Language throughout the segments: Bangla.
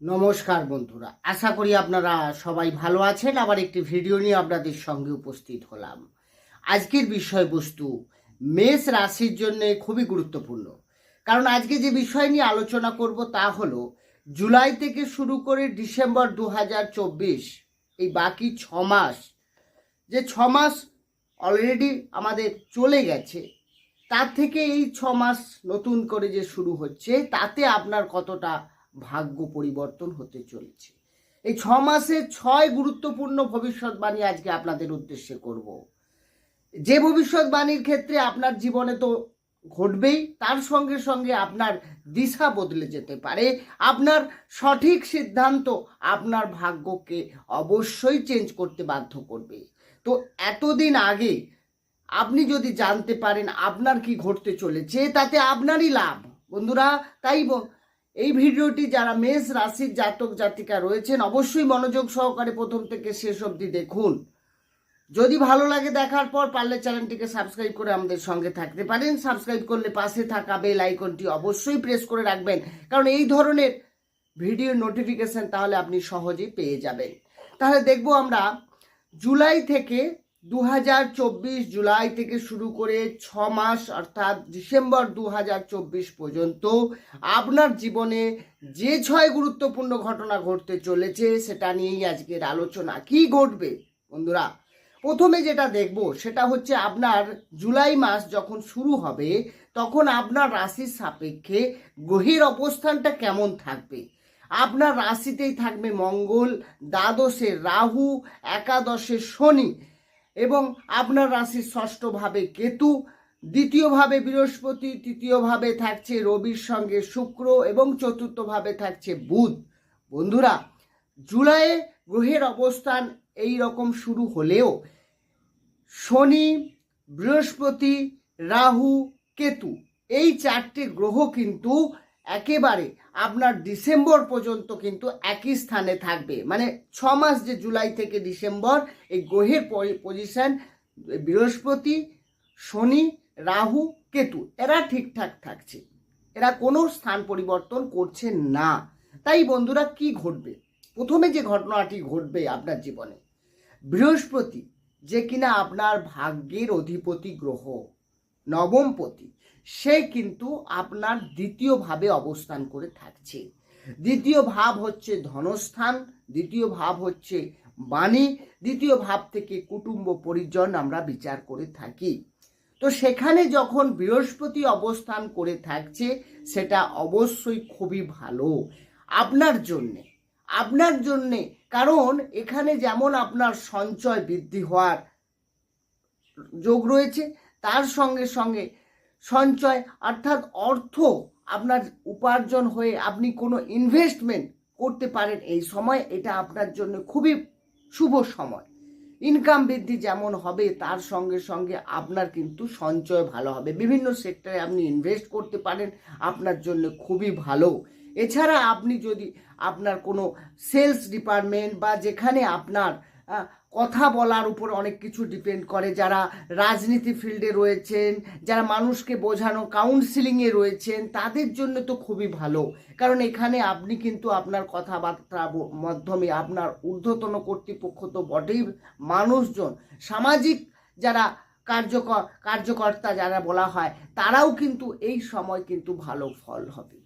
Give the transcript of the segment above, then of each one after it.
নমস্কার বন্ধুরা। আশা করি আপনারা সবাই ভালো আছেন। আবার একটি ভিডিও নিয়ে আপনাদের সঙ্গে উপস্থিত হলাম। আজকের বিষয়বস্তু, মেষ রাশির জন্য খুবই গুরুত্বপূর্ণ। কারণ আজকে যে বিষয় নিয়ে আলোচনা করব তা হলো, জুলাই থেকে শুরু করে ডিসেম্বর দু হাজার চব্বিশ, এই বাকি ছ মাস, যে ছ মাস অলরেডি আমাদের চলে গেছে, তার থেকে এই ছ মাস নতুন করে যে শুরু হচ্ছে, তাতে আপনার কতটা ভাগ্য পরিবর্তন হতে চলেছে। এই ছ মাসে ছয় গুরুত্বপূর্ণ ভবিষ্যৎবাণী আজকে আপনাদের উদ্দেশ্যে করব। যে ভবিষ্যৎবাণীর ক্ষেত্রে আপনার জীবনে তো ঘটবেই, তার সঙ্গে সঙ্গে আপনার দিশা বদলে যেতে পারে। আপনার সঠিক সিদ্ধান্ত আপনার ভাগ্যকে অবশ্যই চেঞ্জ করতে বাধ্য করবে। তো এতদিন আগে আপনি যদি জানতে পারেন আপনার কি ঘটতে চলেছে, তাতে আপনারই লাভ। বন্ধুরা, তাই এই ভিডিওটি যারা মেষ রাশির জাতক জাতিকা রয়েছেন, অবশ্যই মনোযোগ সহকারে প্রথম থেকে শেষ অবধি দেখুন। যদি ভালো লাগে দেখার পর, পারলে চ্যানেলটিকে সাবস্ক্রাইব করে আমাদের সঙ্গে থাকতে পারেন। সাবস্ক্রাইব করলে পাশে থাকা বেল আইকনটি অবশ্যই প্রেস করে রাখবেন, কারণ এই ধরনের ভিডিও নোটিফিকেশন তাহলে আপনি সহজেই পেয়ে যাবেন। তাহলে দেখব আমরা জুলাই থেকে দু হাজার চব্বিশ জুলাই থেকে শুরু করে ছ মাস, অর্থাৎ ডিসেম্বর দু হাজার চব্বিশ পর্যন্ত আপনার জীবনে যে ছয় গুরুত্বপূর্ণ ঘটনা ঘটতে চলেছে সেটা নিয়েই আজকের আলোচনা। কি ঘটবে বন্ধুরা? প্রথমে যেটা দেখব সেটা হচ্ছে আপনার জুলাই মাস যখন শুরু হবে, তখন আপনার রাশির সাপেক্ষে গ্রহের অবস্থানটা কেমন থাকবে? আপনার রাশিতেই থাকবে মঙ্গল, দ্বাদশে রাহু, একাদশে শনি। এবং আপনার রাশির ষষ্ঠভাবে কেতু, দ্বিতীয়ভাবে বৃহস্পতি, তৃতীয়ভাবে থাকছে রবির সঙ্গে শুক্র এবং চতুর্থভাবে থাকছে বুধ। বন্ধুরা, জুলাইয়ে গ্রহের অবস্থান এই রকম শুরু হলেও শনি, বৃহস্পতি, রাহু, কেতু এই চারটে গ্রহ কিন্তু একেবারে আপনার ডিসেম্বর পর্যন্ত কিন্তু একই স্থানে থাকবে। মানে ছ মাস যে জুলাই থেকে ডিসেম্বর, এই গ্রহের পজিশন বৃহস্পতি, শনি, রাহু, কেতু, এরা ঠিকঠাক থাকছে। এরা কোনো স্থান পরিবর্তন করছে না। তাই বন্ধুরা, কি ঘটবে? প্রথমে যে ঘটনাটি ঘটবে আপনার জীবনে, বৃহস্পতি, যে কিনা আপনার ভাগ্যের অধিপতি গ্রহ। নবমপতি। সে কিন্তু আপনার দ্বিতীয় ভাবে অবস্থান করে থাকছে। দ্বিতীয় ভাব হচ্ছে ধনস্থান, দ্বিতীয় ভাব হচ্ছে বাণী, দ্বিতীয় ভাব থেকে কুটুম্ব পরিজন আমরা বিচার করে থাকি। তো সেখানে যখন বৃহস্পতি অবস্থান করে থাকছে, সেটা অবশ্যই খুবই ভালো। আপনার জন্যে আপনার জন্যে, কারণ এখানে যেমন আপনার সঞ্চয় বৃদ্ধি হওয়ার যোগ রয়েছে তার সঙ্গে সঙ্গে সঞ্চয় অর্থাৎ অর্থ আপনার উপার্জন হয়ে আপনি কোনো ইনভেস্টমেন্ট করতে পারেন এই সময়, এটা আপনার জন্য খুবই শুভ সময়। ইনকাম বৃদ্ধি যেমন হবে, তার সঙ্গে সঙ্গে আপনার কিন্তু সঞ্চয় ভালো হবে। বিভিন্ন সেক্টরে আপনি ইনভেস্ট করতে পারেন, আপনার জন্য খুবই ভালো। এছাড়া আপনি যদি আপনার কোনো সেলস ডিপার্টমেন্ট বা যেখানে আপনার কথা বলার উপর অনেক কিছু ডিপেন্ড করে। যারা রাজনীতি ফিল্ডে রয়েছেন, যারা মানুষকে বোঝানো কাউন্সিলিংয়ে রয়েছেন, তাদের জন্য তো খুবই ভালো। কারণ এখানে আপনি কিন্তু আপনার কথাবার্তা মাধ্যমে আপনার ঊর্ধ্বতন কর্তৃপক্ষ তো বটেই মানুষজন। সামাজিক যারা কার্যকর, কার্যকর্তা যারা বলা হয়, তারাও কিন্তু এই সময় কিন্তু ভালো ফল হবে।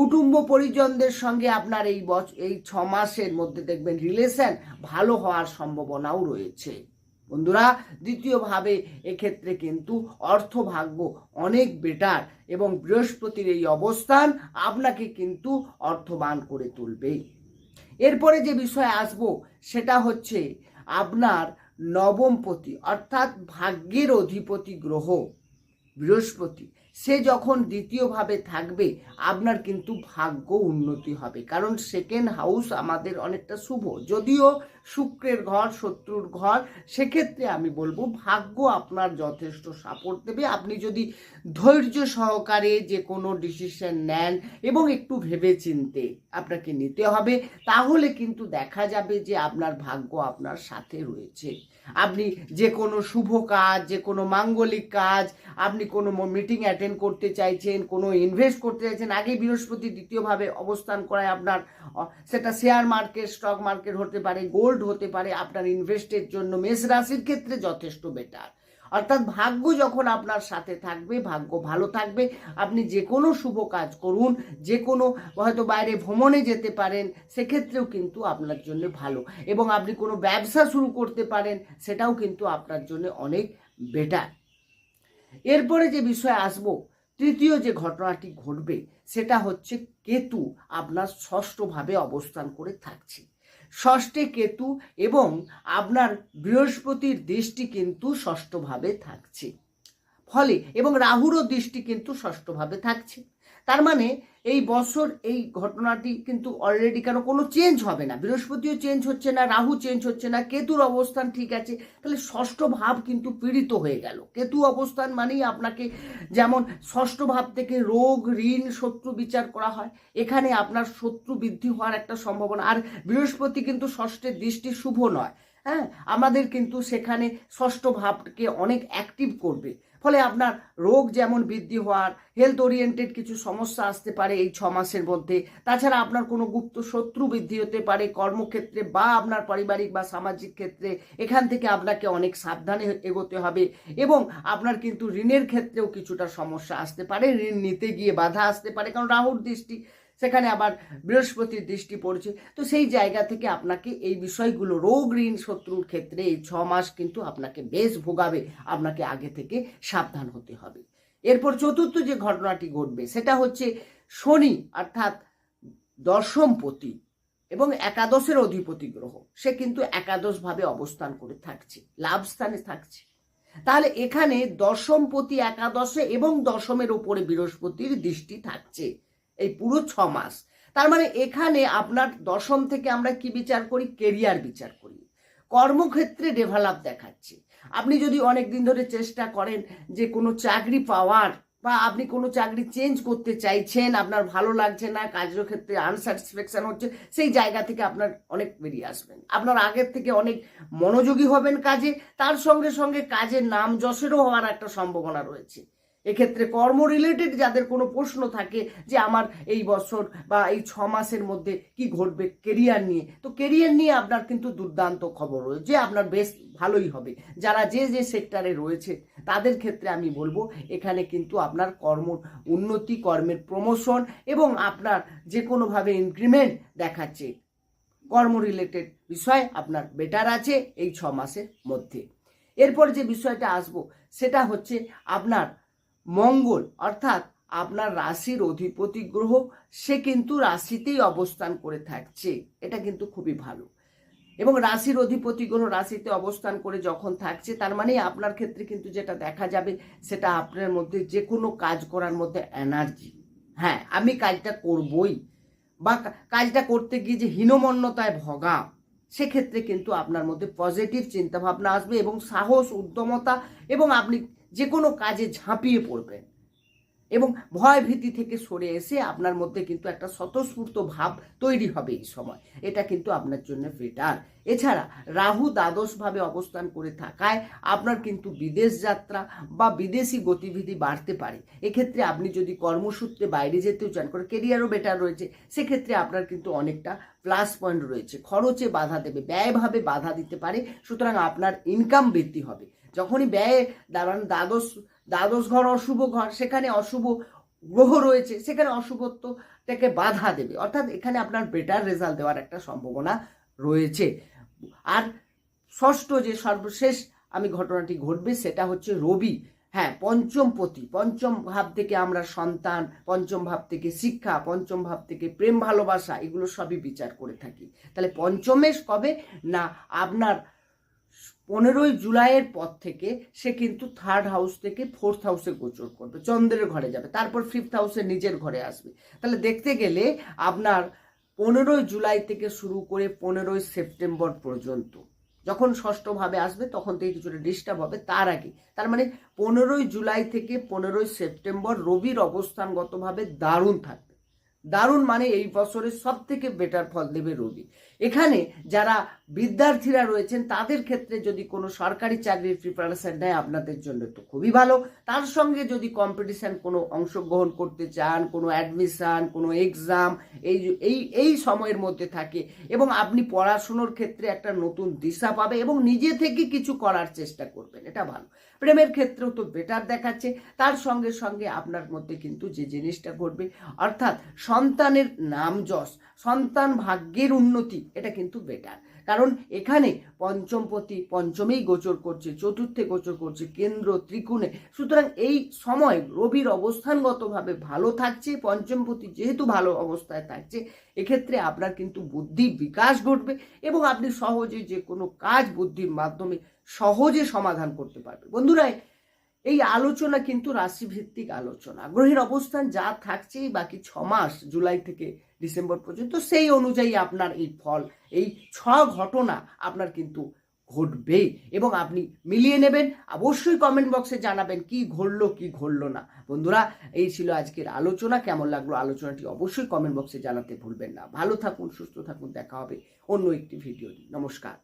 কুটুম্ব পরিজনদের সঙ্গে আপনার এই বছর এই ছ মাসের মধ্যে দেখবেন রিলেশন ভালো হওয়ার সম্ভাবনাও রয়েছে। বন্ধুরা, দ্বিতীয়ভাবে এক্ষেত্রে কিন্তু অর্থভাগ্য অনেক বেটার এবং বৃহস্পতির এই অবস্থান আপনাকে কিন্তু অর্থবান করে তুলবে। এরপরে যে বিষয়ে আসব, সেটা হচ্ছে আপনার নবমপতি অর্থাৎ ভাগ্যের অধিপতি গ্রহ বৃহস্পতি। সে যখন দ্বিতীয়ভাবে থাকবে, আপনার কিন্তু ভাগ্য উন্নতি হবে। কারণ সেকেন্ড হাউস আমাদের অনেকটা শুভ। যদিও শুক্রের ঘর, শত্রুর ঘর, সেক্ষেত্রে আমি বলব ভাগ্য আপনার যথেষ্ট সাপোর্ট দেবে। আপনি যদি ধৈর্য সহকারে যে কোনো ডিসিশন নেন এবং একটু ভেবে চিনতে আপনাকে নিতে হবে, তাহলে কিন্তু দেখা যাবে যে আপনার ভাগ্য আপনার সাথে রয়েছে। আপনি যে কোনো শুভ কাজ, যে কোনো মাঙ্গলিক কাজ, আপনি কোনো মিটিং অ্যাটেন্ড করতে চাইছেন, কোনো ইনভেস্ট করতে চাইছেন, আগে বৃহস্পতি দ্বিতীয়ভাবে অবস্থান করায় আপনার সেটা শেয়ার মার্কেট স্টক মার্কেট হতে পারে গোল্ড হতে পারে, আপনার ইনভেস্টের জন্য মেষ রাশির ক্ষেত্রে যথেষ্ট বেটার অর্থাৎ ভাগ্য যখন আপনার সাথে থাকবে, ভাগ্য ভালো থাকবে, আপনি যে কোনো শুভ কাজ করুন যে কোনো হয়তো বাইরে ভ্রমণে যেতে পারেন, সেক্ষেত্রেও কিন্তু আপনার জন্য ভালো। এবং আপনি কোনো ব্যবসা শুরু করতে পারেন, সেটাও কিন্তু আপনার জন্য অনেক বেটার এরপরে যে বিষয়ে আসব, তৃতীয় যে ঘটনাটি ঘটবে, সেটা হচ্ছে কেতু আপনার ষষ্ঠভাবে অবস্থান করে থাকছে। ষষ্ঠে কেতু এবং আপনার বৃহস্পতির দৃষ্টি কিন্তু ষষ্ঠভাবে থাকছে। ফলে, এবং রাহুরও দৃষ্টি কিন্তু ষষ্ঠভাবে থাকছে। তার মানে এই বছর এই ঘটনাটি কিন্তু অলরেডি কেন কোনো চেঞ্জ হবে না। বৃহস্পতিও চেঞ্জ হচ্ছে না, রাহু চেঞ্জ হচ্ছে না, কেতুর অবস্থান ঠিক আছে, তাহলে ষষ্ঠ ভাব কিন্তু পীড়িত হয়ে গেল। কেতু অবস্থান মানেই আপনাকে যেমন ষষ্ঠ ভাব থেকে রোগ, ঋণ, শত্রু বিচার করা হয়, এখানে আপনার শত্রু বৃদ্ধি হওয়ার একটা সম্ভাবনা। আর বৃহস্পতি কিন্তু ষষ্ঠের দৃষ্টি শুভ নয় হ্যাঁ? আমাদের কিন্তু সেখানে ষষ্ঠ ভাবকে অনেক অ্যাক্টিভ করবে। ফলে আপনার রোগ যেমন বৃদ্ধি হওয়ার হেলথ ওরিয়েন্টেড কিছু সমস্যা আসতে পারে এই ছ মাসের মধ্যে। তাছাড়া আপনার কোনো গুপ্ত শত্রু বৃদ্ধি হতে পারে কর্মক্ষেত্রে বা আপনার পারিবারিক বা সামাজিক ক্ষেত্রে। এখান থেকে আপনাকে অনেক সাবধানে এগোতে হবে এবং আপনার কিন্তু ঋণের ক্ষেত্রেও কিছুটা সমস্যা আসতে পারে। ঋণ নিতে গিয়ে বাধা আসতে পারে। কারণ রাহুর দৃষ্টি সেখানে আবার বৃহস্পতির দৃষ্টি পড়ছে। তো সেই জায়গা থেকে আপনাকে এই বিষয়গুলো, রোগ ঋণ শত্রুর ক্ষেত্রে এই ছ মাস কিন্তু আপনাকে বেশ ভোগাবে, আপনাকে আগে থেকে সাবধান হতে হবে। এরপর চতুর্থ যে ঘটনাটি ঘটবে, সেটা হচ্ছে শনি অর্থাৎ দশমপতি এবং একাদশের অধিপতি গ্রহ। সে কিন্তু একাদশভাবে অবস্থান করে থাকছে, লাভ স্থানে থাকছে। তাহলে এখানে দশমপতি একাদশে এবং দশমের ওপরে বৃহস্পতির দৃষ্টি থাকছে। এই পুরো ছ মাস। তার মানে এখানে আপনার দশম থেকে আমরা কি বিচার করি? কেরিয়ার বিচার করি। কর্মক্ষেত্রে ডেভেলপ দেখাচ্ছে। আপনি যদি অনেক দিন ধরে চেষ্টা করেন যে কোনো চাকরি পাওয়ার বা আপনি কোনো চাকরি চেঞ্জ করতে চাইছেন, আপনার ভালো লাগছে না, কাজের ক্ষেত্রে আনস্যাটিসফ্যাকশন হচ্ছে, সেই জায়গা থেকে আপনার অনেক বেরিয়ে আসবেন। আপনার আগের থেকে অনেক মনোযোগী হবেন কাজে। তার সঙ্গে সঙ্গে কাজের নাম যশেরও হওয়ার একটা সম্ভাবনা রয়েছে। এক্ষেত্রে কর্ম রিলেটেড যাদের কোনো প্রশ্ন থাকে যে আমার এই বছর বা এই ছ মাসের মধ্যে কি ঘটবে কেরিয়ার নিয়ে, তো কেরিয়ার নিয়ে আপনার কিন্তু দুর্দান্ত খবর রয়েছে আপনার বেশ ভালোই হবে। যারা যে যে সেক্টরে রয়েছে, তাদের ক্ষেত্রে আমি বলব, এখানে কিন্তু আপনার কর্ম উন্নতি, কর্মের প্রমোশন এবং আপনার যে কোনোভাবে ইনক্রিমেন্ট দেখাচ্ছে। কর্ম রিলেটেড বিষয় আপনার বেটার আছে এই ছ মাসের মধ্যে। এরপর যে বিষয়টা আসব, সেটা হচ্ছে আপনার মঙ্গল, অর্থাৎ আপনার রাশির অধিপতি গ্রহ, সে কিন্তু রাশিতেই অবস্থান করে থাকছে। এটা কিন্তু খুবই ভালো। এবং রাশির অধিপতি গ্রহ রাশিতে অবস্থান করে যখন থাকছে, তার মানে আপনার ক্ষেত্রে কিন্তু যেটা দেখা যাবে, সেটা আপনার মধ্যে যে কোনো কাজ করার মধ্যে এনার্জি হ্যাঁ আমি কাজটা করবই। বা কাজটা করতে গিয়ে যে হীনমন্যতায় ভগা, সেক্ষেত্রে কিন্তু আপনার মধ্যে পজিটিভ চিন্তাভাবনা আসবে এবং সাহস, উদ্যমতা এবং আপনি যে কোনো কাজে ঝাঁপিয়ে পড়বেন। এবং ভয় ভীতি থেকে সরে এসে আপনার মধ্যে কিন্তু একটা স্বতঃস্ফূর্ত ভাব তৈরি হবে এই সময়। এটা কিন্তু আপনার জন্য বেটার এছাড়া রাহু দ্বাদশভাবে অবস্থান করে থাকায় আপনার কিন্তু বিদেশ যাত্রা বা বিদেশি গতিবিধি বাড়তে পারে। এক্ষেত্রে আপনি যদি কর্মসূত্রে বাইরে যেতেও চান, করে কেরিয়ারও বেটার রয়েছে, সেক্ষেত্রে আপনার কিন্তু অনেকটা প্লাস পয়েন্ট রয়েছে। খরচে বাধা দেবে, ব্যয়ভাবে বাধা দিতে পারে, সুতরাং আপনার ইনকাম বৃদ্ধি হবে। যখনই ব্যয়ে দাঁড়ান, দ্বাদশ দ্বাদশ ঘর অশুভ ঘর, সেখানে অশুভ গ্রহ রয়েছে, সেখানে অশুভত্ব থেকে বাধা দেবে। অর্থাৎ এখানে আপনার বেটার রেজাল্ট দেওয়ার একটা সম্ভাবনা রয়েছে। আর ষষ্ঠ যে সর্বশেষ আমি ঘটনাটি ঘটবে, সেটা হচ্ছে রবি। হ্যাঁ পঞ্চম পতি, পঞ্চম ভাব থেকে আমরা সন্তান, পঞ্চম ভাব থেকে শিক্ষা, পঞ্চম ভাব থেকে প্রেম, ভালোবাসা, এগুলো সবই বিচার করে থাকি। তাহলে পঞ্চমেশ কবে? না, আপনার পনেরোই জুলাইয়ের পর থেকে সে কিন্তু থার্ড হাউস থেকে ফোর্থ হাউসে গোচর করবে। চন্দ্রের ঘরে যাবে, তারপর ফিফথ হাউসে নিজের ঘরে আসবে। তাহলে দেখতে গেলে আপনার পনেরোই জুলাই থেকে শুরু করে পনেরোই সেপ্টেম্বর পর্যন্ত, যখন ষষ্ঠভাবে আসবে, তখন থেকে কিছুটা ডিস্টার্ব হবে, তার আগে। তার মানে পনেরোই জুলাই থেকে পনেরোই সেপ্টেম্বর রবির অবস্থানগতভাবে দারুণ থাকবে। দারুণ মানে এই বছরের সব থেকে বেটার ফল দেবে রবি। এখানে যারা বিদ্যার্থীরা রয়েছেন, তাদের ক্ষেত্রে যদি কোনো সরকারি চাকরির প্রিপারেশন নেয়, আপনাদের জন্য তো খুবই ভালো। তার সঙ্গে যদি কম্পিটিশন কোনো অংশগ্রহণ করতে চান, কোনো অ্যাডমিশন কোনো এক্সাম এই এই এই সময়ের মধ্যে থাকে এবং আপনি পড়াশুনোর ক্ষেত্রে একটা নতুন দিশা পাবে এবং নিজে থেকে কিছু করার চেষ্টা করবেন, এটা ভালো। প্রেমের ক্ষেত্রেও তো বেটার দেখাচ্ছে। তার সঙ্গে সঙ্গে আপনার মধ্যে কিন্তু যে জিনিসটা ঘটবে, অর্থাৎ সন্তানের নাম যশ, সন্তান ভাগ্যের উন্নতি, এটা কিন্তু বেটার কারণ এখানে পঞ্চমপতি পঞ্চমেই গোচর করছে, চতুর্থে গোচর করছে, কেন্দ্র ত্রিকোণে। সুতরাং এই সময় রবির অবস্থানগতভাবে ভালো থাকছে, পঞ্চমপতি যেহেতু ভালো অবস্থায় থাকছে, এক্ষেত্রে আপনার কিন্তু বুদ্ধির বিকাশ ঘটবে এবং আপনি সহজে যে কোনো কাজ বুদ্ধির মাধ্যমে সহজে সমাধান করতে পারবে বন্ধুরা এই আলোচনা কিন্তু রাশিভিত্তিক আলোচনা। গ্রহের অবস্থান যা থাকছে বাকি ছ মাস, জুলাই থেকে ডিসেম্বর পর্যন্ত, সেই অনুযায়ী আপনার এই ফল, এই ছ ঘটনা আপনার কিন্তু ঘটবে এবং আপনি মিলিয়ে নেবেন। অবশ্যই কমেন্ট বক্সে জানাবেন কি ঘটলো কি ঘটলো না। বন্ধুরা, এই ছিল আজকের আলোচনা। কেমন লাগল আলোচনাটি অবশ্যই কমেন্ট বক্সে জানাতে ভুলবেন না। ভালো থাকুন, সুস্থ থাকুন, দেখা হবে অন্য একটি ভিডিও নমস্কার।